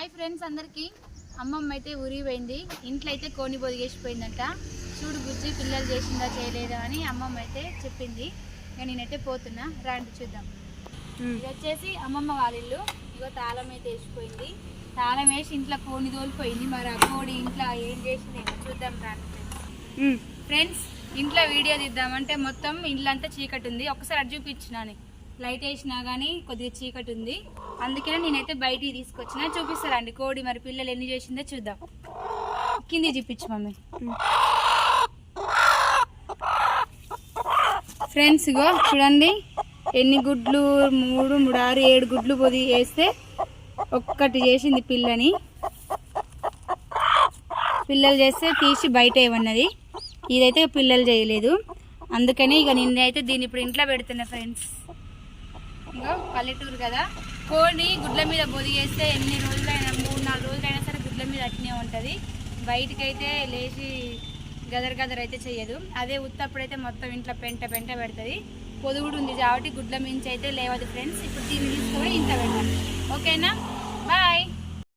Hi friends అందరికీ. అమ్మమ్మ అయితే ఊరికి పోయింది. ఇంట్లో అయితే కోని పొదిగేసిపోయిందంట చూడు బుజ్జి పిల్లలు చేసిందా చేయలేదా అని అమ్మమ్మ అయితే చెప్పింది. ఇక నేనైతే పోతున్నా. రాండి చూద్దాం. ఇది వచ్చేసి అమ్మమ్మ వాళ్ళ ఇల్లు. ఇగో తాళం అయితే వేసిపోయింది. తాళం వేసి ఇంట్లో కోని తోలిపోయింది. మరి ఆ కోడి ఇంట్లో ఏం చేసింది చూద్దాం రాండి ఫ్రెండ్స్ ఇంట్లో వీడియో తీద్దామంటే మొత్తం ఇల్లంతా చీకటి ఉంది. ఒకసారి అటు చూపించినాను. లైట్ వేసినా కానీ కొద్దిగా చీకటి ఉంది. అందుకనే నేనైతే బయటికి తీసుకొచ్చిన. చూపిస్తారండి కోడి మరి పిల్లలు ఎన్ని చేసిందో చూద్దాం. కింది చూపించు మమ్మీ. ఫ్రెండ్స్ ఇగో చూడండి. ఎన్ని గుడ్లు? మూడు మూడు ఆరు ఏడు గుడ్లు పొది వేస్తే ఒక్కటి చేసింది పిల్లని. పిల్లలు చేస్తే తీసి బయట ఏమన్నది? ఇదైతే పిల్లలు చేయలేదు. అందుకని ఇక నిన్నైతే దీన్ని ఇప్పుడు ఇంట్లో పెడుతున్నా ఫ్రెండ్స్. పల్లెటూరు కదా. కోడి గుడ్ల మీద బొదిగేస్తే ఎన్ని రోజులైనా మూడు నాలుగు రోజులైనా సరే గుడ్ల మీద అట్నే ఉంటుంది. బయటకైతే లేచి గదర్ గదర్ అయితే చేయదు అదే ఉత్తప్పుడైతే మొత్తం ఇంట్లో పెంట పెంట పెడుతుంది. పొదుగుడు ఉంది కాబట్టి గుడ్ల మించి అయితే లేవదు ఫ్రెండ్స్. ఇప్పుడు దీన్ని తీసుకొని ఇంట్లో పెడతాం ఓకేనా?